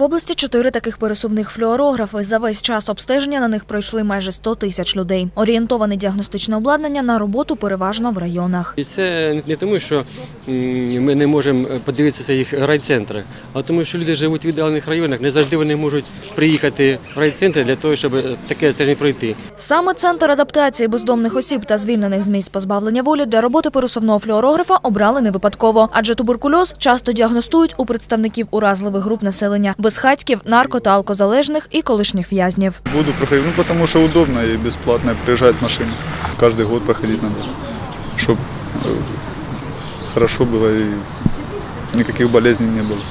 В області чотири таких пересувних флюорографи. За весь час обстеження на них пройшли майже 100 тисяч людей. Орієнтоване діагностичне обладнання на роботу переважно в районах. І це не тому, що ми не можемо подивитися їх райцентрах, а тому, що люди живуть в віддалених районах, не завжди вони можуть приїхати в райцентр для того, щоб таке стеження пройти. Саме центр адаптації бездомних осіб та звільнених з місць позбавлення волі для роботи пересувного флюорографа обрали не випадково, адже туберкульоз часто діагностують у представників уразливих груп населення безхатьків, нарко та алкозалежних і колишніх в'язнів. Буду проходить, ну потому что удобно и бесплатно приезжает машина. Каждый год проходить надо, чтобы хорошо было и никаких болезней не было.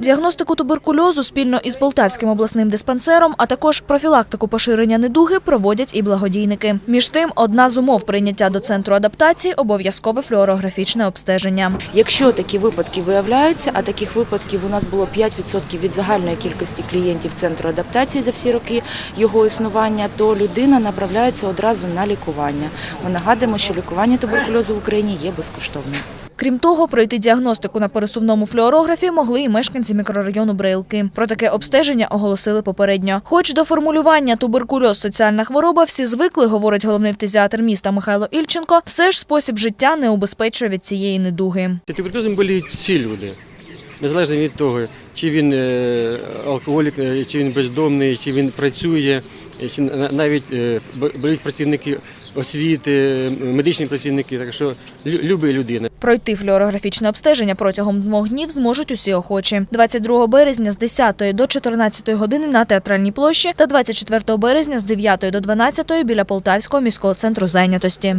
Діагностику туберкульозу спільно із Полтавським обласним диспансером, а також профілактику поширення недуги проводять і благодійники. Між тим, одна з умов прийняття до центру адаптації обов'язкове флюорографічне обстеження. Якщо такі випадки виявляються, а таких випадків у нас було 5% від загальної кількості клієнтів центру адаптації за всі роки його існування, то людина направляється одразу на лікування. Ми нагадуємо, що лікування туберкульозу в Україні є безкоштовним. Крім того, пройти діагностику на пересувному флюорографі могли і мешканці мікрорайону Брилки. Про таке обстеження оголосили попередньо. Хоч до формулювання туберкульоз соціальна хвороба всі звикли, говорить головний фтизіатр міста Михайло Ільченко, все ж спосіб життя не убезпечує від цієї недуги. Туберкульозом боліють всі люди. Незалежно від того, чи він е, алкоголік, е, чи він бездомний, чи він працює, чи навіть беруть працівники освіти, е, медичні працівники. Так що люби людина. Пройти флюорографічне обстеження протягом двох днів зможуть усі охочі. 22 березня з 10 до 14 години на театральній площі та 24 березня з 9 до 12 біля Полтавського міського центру зайнятості.